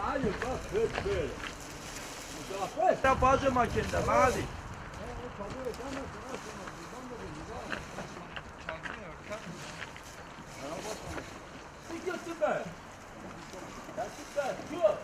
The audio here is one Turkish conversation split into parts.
Hayır bak böyle böyle. Mustafa fazla makinede hadi. Sıkıntı be. Sıkıntı be. Şu.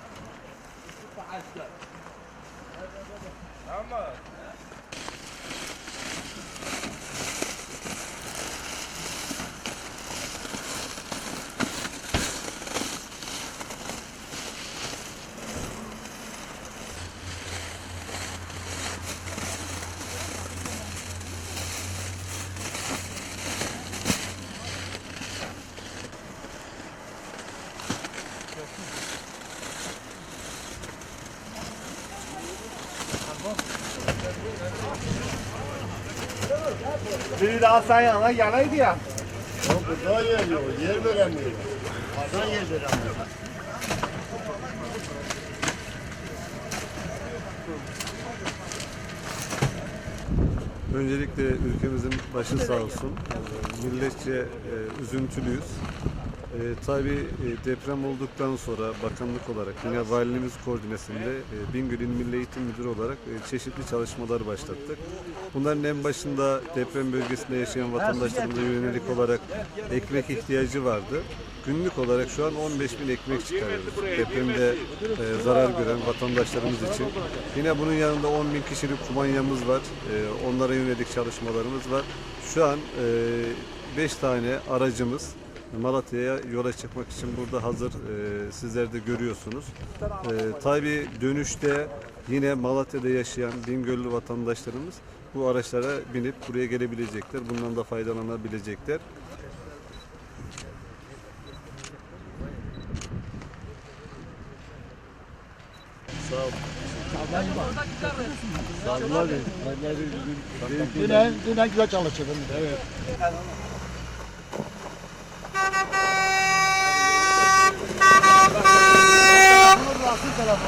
Biri daha sen yanına geleydi ya. Burada geliyor, yer veremiyor. Fazla yer veremiyor. Öncelikle ülkemizin başı sağ olsun. Milletçe e, üzüntülüyüz. E, tabii e, deprem olduktan sonra bakanlık olarak yine valiliğimiz koordinesinde e, Bingöl İl Milli Eğitim Müdürü olarak e, çeşitli çalışmalar başlattık. Bunların en başında deprem bölgesinde yaşayan vatandaşlarımıza yönelik olarak ekmek ihtiyacı vardı. Günlük olarak şu an 15 bin ekmek çıkarıyoruz. Depremde e, zarar gören vatandaşlarımız için. Yine bunun yanında 10 bin kişilik kumanyamız var. E, onlara yönelik çalışmalarımız var. Şu an 5 tane aracımız Malatya'ya yola çıkmak için burada hazır e, sizler de görüyorsunuz. E, tabii dönüşte yine Malatya'da yaşayan Bingöllü vatandaşlarımız bu araçlara binip buraya gelebilecekler. Bundan da faydalanabilecekler. Yine, yine güzel çalışırdın. Evet. Allah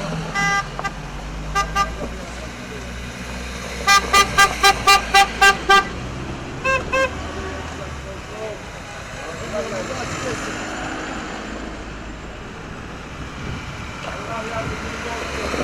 yardımcınız olsun.